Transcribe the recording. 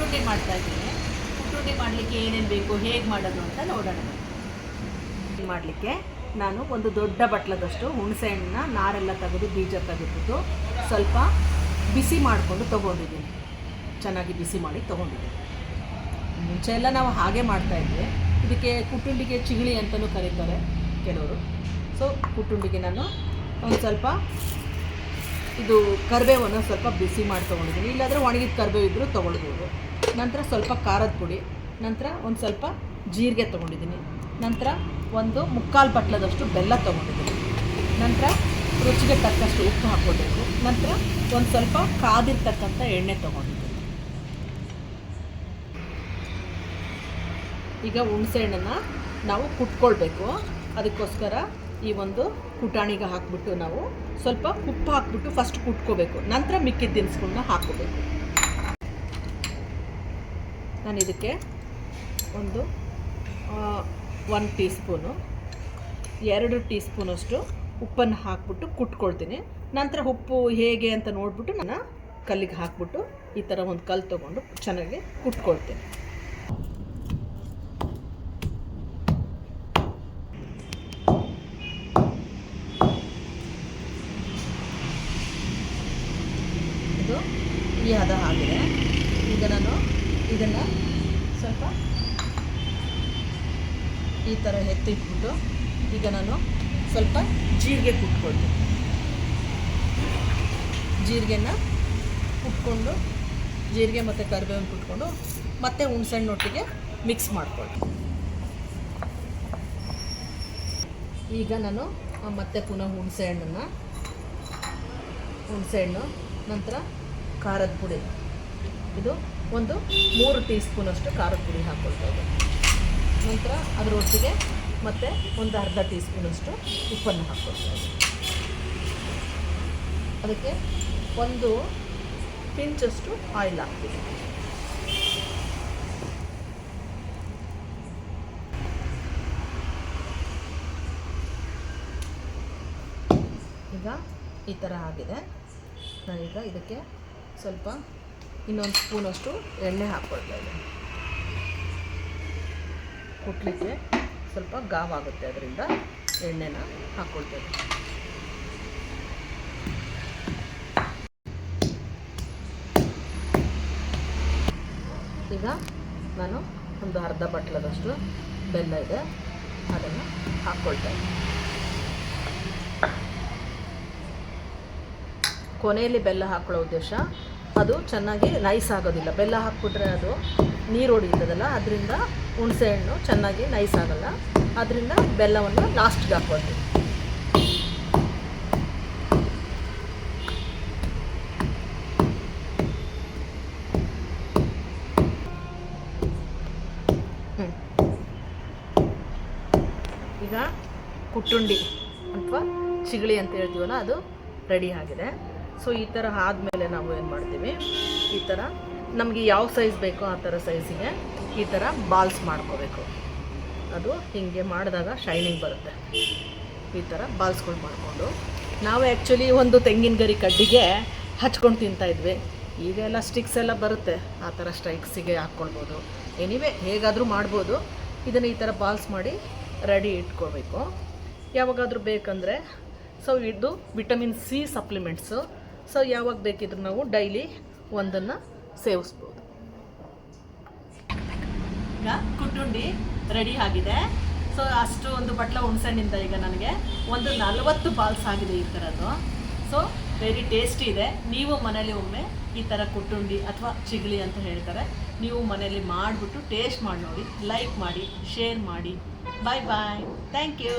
ಕುಟ್ಟುಂಡಿ ಮಾಡ್ತಾ ಇದ್ದೀನಿ. ಕುಟ್ಟುಂಡಿ ಮಾಡಲಿಕ್ಕೆ ಏನೇನು ಬೇಕು, ಹೇಗೆ ಮಾಡೋದು ಅಂತ ನೋಡೋಣ. ಮಾಡಲಿಕ್ಕೆ ನಾನು ಒಂದು ದೊಡ್ಡ ಬಟ್ಲದಷ್ಟು ಹುಣಸೆ ಹಣ್ಣನ್ನ ನಾರೆಲ್ಲ ತೆಗೆದು ಬೀಜ ತೆಗೆದ್ಬಿಟ್ಟು ಸ್ವಲ್ಪ ಬಿಸಿ ಮಾಡಿಕೊಂಡು ತೊಗೊಂಡಿದ್ದೀನಿ. ಚೆನ್ನಾಗಿ ಬಿಸಿ ಮಾಡಿ ತೊಗೊಂಡಿದ್ದೀನಿ. ಮುಂಚೆ ಎಲ್ಲ ನಾವು ಹಾಗೆ ಮಾಡ್ತಾ ಇದ್ವಿ. ಇದಕ್ಕೆ ಕುಟ್ಟುಂಡಿಗೆ ಚಿಗಳಿ ಅಂತಲೂ ಕರೀತಾರೆ ಕೆಲವರು. ಸೊ ಕುಟ್ಟುಂಡಿಗೆ ನಾನು ಒಂದು ಸ್ವಲ್ಪ ಇದು ಕರಿಬೇವನ್ನು ಸ್ವಲ್ಪ ಬಿಸಿ ಮಾಡಿ ತೊಗೊಂಡಿದ್ದೀನಿ. ಇಲ್ಲಾಂದರೆ ಒಣಗಿದ ಕರಿಬೇವು ಇದ್ದರೂ ತೊಗೊಳ್ಬೋದು. ನಂತರ ಸ್ವಲ್ಪ ಖಾರದ ಪುಡಿ, ನಂತರ ಒಂದು ಸ್ವಲ್ಪ ಜೀರಿಗೆ ತೊಗೊಂಡಿದ್ದೀನಿ. ನಂತರ ಒಂದು ಮುಕ್ಕಾಲು ಬಟ್ಲದಷ್ಟು ಬೆಲ್ಲ ತೊಗೊಂಡಿದ್ದೀನಿ. ನಂತರ ರುಚಿಗೆ ತಕ್ಕಷ್ಟು ಉಪ್ಪು ಹಾಕ್ಕೊಳ್ಬೇಕು. ನಂತರ ಒಂದು ಸ್ವಲ್ಪ ಕಾದಿರ್ತಕ್ಕಂಥ ಎಣ್ಣೆ ತೊಗೊಂಡಿದ್ದೀನಿ. ಈಗ ಹುಣಸೆ ಹಣ್ಣನ್ನು ನಾವು ಕುಟ್ಕೊಳ್ಬೇಕು. ಅದಕ್ಕೋಸ್ಕರ ಈ ಒಂದು ಕುಟಾಣಿಗೆ ಹಾಕ್ಬಿಟ್ಟು ನಾವು ಸ್ವಲ್ಪ ಉಪ್ಪು ಹಾಕ್ಬಿಟ್ಟು ಫಸ್ಟ್ ಕುಟ್ಕೋಬೇಕು. ನಂತರ ಮಿಕ್ಕಿದ ದಿನಸ್ಗಳನ್ನ ಹಾಕ್ಕೋಬೇಕು. ನಾನು ಇದಕ್ಕೆ ಒಂದು ಒನ್ ಟೀ ಸ್ಪೂನು ಎರಡು ಟೀ ಸ್ಪೂನಷ್ಟು ಉಪ್ಪನ್ನು ಹಾಕ್ಬಿಟ್ಟು ಕುಟ್ಕೊಳ್ತೀನಿ. ನಂತರ ಉಪ್ಪು ಹೇಗೆ ಅಂತ ನೋಡಿಬಿಟ್ಟು ನಾನು ಕಲ್ಲಿಗೆ ಹಾಕ್ಬಿಟ್ಟು ಈ ಥರ ಒಂದು ಕಲ್ಲು ತೊಗೊಂಡು ಚೆನ್ನಾಗಿ ಕುಟ್ಕೊಳ್ತೀನಿ ಇದು ಈ ಹದ ಆಗಿದೆ ಈಗ ನಾನು ಇದನ್ನು ಸ್ವಲ್ಪ ಈ ಥರ ಎತ್ತಿಟ್ಬಿಟ್ಟು ಈಗ ನಾನು ಸ್ವಲ್ಪ ಜೀರಿಗೆ ಕುಟ್ಕೊಳ್ತೀನಿ. ಜೀರಿಗೆನ ಕುಟ್ಕೊಂಡು, ಜೀರಿಗೆ ಮತ್ತು ಕರಿಬೇವನ್ನು ಕುಟ್ಕೊಂಡು ಮತ್ತೆ ಹುಣ್ಸೆಹಣ್ಣೊಟ್ಟಿಗೆ ಮಿಕ್ಸ್ ಮಾಡ್ಕೊಳ್ತೀನಿ. ಈಗ ನಾನು ಮತ್ತೆ ಪುನಃ ಹುಣಸೆ ಹಣ್ಣನ್ನು ಹುಣಸೆಹಣ್ಣು, ನಂತರ ಖಾರದ ಪುಡಿ. ಇದು ಒಂದು ಮೂರು ಟೀ ಸ್ಪೂನಷ್ಟು ಖಾರದ ಪುಡಿ ಹಾಕ್ಕೊಳ್ಬೋದು ನಂತರ ಅದರೊಟ್ಟಿಗೆ ಮತ್ತೆ ಒಂದು ಅರ್ಧ ಟೀ ಸ್ಪೂನಷ್ಟು ಉಪ್ಪನ್ನು ಹಾಕ್ಕೊಳ್ತಾ ಇದ್ದೀನಿ ಅದಕ್ಕೆ ಒಂದು ಪಿಂಚಷ್ಟು ಆಯಿಲ್ ಹಾಕ್ತೀವಿ ಈಗ ಈ ಥರ ಆಗಿದೆ. ನಾನೀಗ ಇದಕ್ಕೆ ಸ್ವಲ್ಪ ಇನ್ನೊಂದು ಸ್ಪೂನಷ್ಟು ಎಣ್ಣೆ ಹಾಕ್ಕೊಳ್ತಾ ಇದ್ದೀನಿ. ಕುಟ್ಲಿಕ್ಕೆ ಸ್ವಲ್ಪ ಗಾವಾಗುತ್ತೆ ಅದರಿಂದ ಎಣ್ಣೆನ ಹಾಕ್ಕೊಳ್ತಾ ಈಗ ನಾನು ಒಂದು ಅರ್ಧ ಬಟ್ಲದಷ್ಟು ಬೆಲ್ಲ ಇದೆ. ಅದನ್ನು ಹಾಕ್ಕೊಳ್ತಾ ಕೊನೆಯಲ್ಲಿ ಬೆಲ್ಲ ಹಾಕ್ಕೊಳ್ಳೋ ಉದ್ದೇಶ ಅದು ಚೆನ್ನಾಗಿ ನೈಸ್ ಆಗೋದಿಲ್ಲ. ಬೆಲ್ಲ ಹಾಕ್ಬಿಟ್ರೆ ಅದು ನೀರು ಹೊಡಿತದಲ್ಲ ಅದರಿಂದ ಹುಣಸೆಹಣ್ಣು ಚೆನ್ನಾಗಿ ನೈಸ್ ಆಗಲ್ಲ. ಅದರಿಂದ ಬೆಲ್ಲವನ್ನು ಲಾಸ್ಟ್ಗೆ ಹಾಕೋದು. ಈಗ ಕುಟ್ಟುಂಡಿ, ಅಥವಾ ಚಿಗಳಿ ಅಂತ ಹೇಳ್ತೀವಲ್ಲ, ಅದು ರೆಡಿ ಆಗಿದೆ. ಸೊ ಈ ಥರ ಆದಮೇಲೆ ನಾವು ಏನು ಮಾಡ್ತೀವಿ? ಈ ಥರ ನಮಗೆ ಯಾವ ಸೈಜ್ ಬೇಕೋ ಆ ಥರ ಸೈಜಿಗೆ ಈ ಥರ ಬಾಲ್ಸ್ ಮಾಡ್ಕೋಬೇಕು. ಅದು ಹೀಗೆ ಮಾಡಿದಾಗ ಶೈನಿಂಗ್ ಬರುತ್ತೆ. ಈ ಥರ ಬಾಲ್ಸ್ಗಳು ಮಾಡಿಕೊಂಡು. ನಾವು ಆ್ಯಕ್ಚುಲಿ ಒಂದು ತೆಂಗಿನ ಗರಿ ಕಡ್ಡಿಗೆ ಹಚ್ಕೊಂಡು ತಿಂತಾಯಿದ್ವಿ ಈಗ ಎಲ್ಲ ಸ್ಟಿಕ್ಸ್ ಎಲ್ಲ ಬರುತ್ತೆ. ಆ ಥರ ಸ್ಟ್ರೈಕ್ಸಿಗೆ ಹಾಕ್ಕೊಳ್ಬೋದು. ಎನಿವೆ ಹೇಗಾದರೂ ಮಾಡ್ಬೋದು. ಇದನ್ನು ಈ ಥರ ಬಾಲ್ಸ್ ಮಾಡಿ ರೆಡಿ ಇಟ್ಕೋಬೇಕು. ಯಾವಾಗಾದರೂ ಬೇಕಂದರೆ ಸೊ ಇದು ವಿಟಮಿನ್ ಸಿ ಸಪ್ಲಿಮೆಂಟ್ಸು ಸೊ ಯಾವಾಗ ಬೇಕಿದ್ರೂ ನಾವು ಡೈಲಿ ಒಂದನ್ನು ಸೇವಿಸ್ಬೋದು. ಈಗ ಕುಟ್ಟುಂಡಿ ರೆಡಿ ಆಗಿದೆ. ಸೊ ಅಷ್ಟು ಒಂದು ಬಟ್ಲ ಹುಣ್ಸೆಣ್ಣಿಂದ ಈಗ ನನಗೆ ಒಂದು ನಲವತ್ತು ಬಾಲ್ಸ್ ಆಗಿದೆ ಈ ಥರದ್ದು. ಸೊ ವೆರಿ ಟೇಸ್ಟಿ ಇದೆ. ನೀವು ಮನೇಲಿ ಒಮ್ಮೆ ಈ ಥರ ಕುಟ್ಟುಂಡಿ ಅಥವಾ ಚಿಗ್ಲಿ ಅಂತ ಹೇಳ್ತಾರೆ. ನೀವು ಮನೇಲಿ ಮಾಡಿಬಿಟ್ಟು ಟೇಸ್ಟ್ ಮಾಡಿ ನೋಡಿ ಲೈಕ್ ಮಾಡಿ ಶೇರ್ ಮಾಡಿ. ಬಾಯ್ ಬಾಯ್ ಥ್ಯಾಂಕ್ ಯು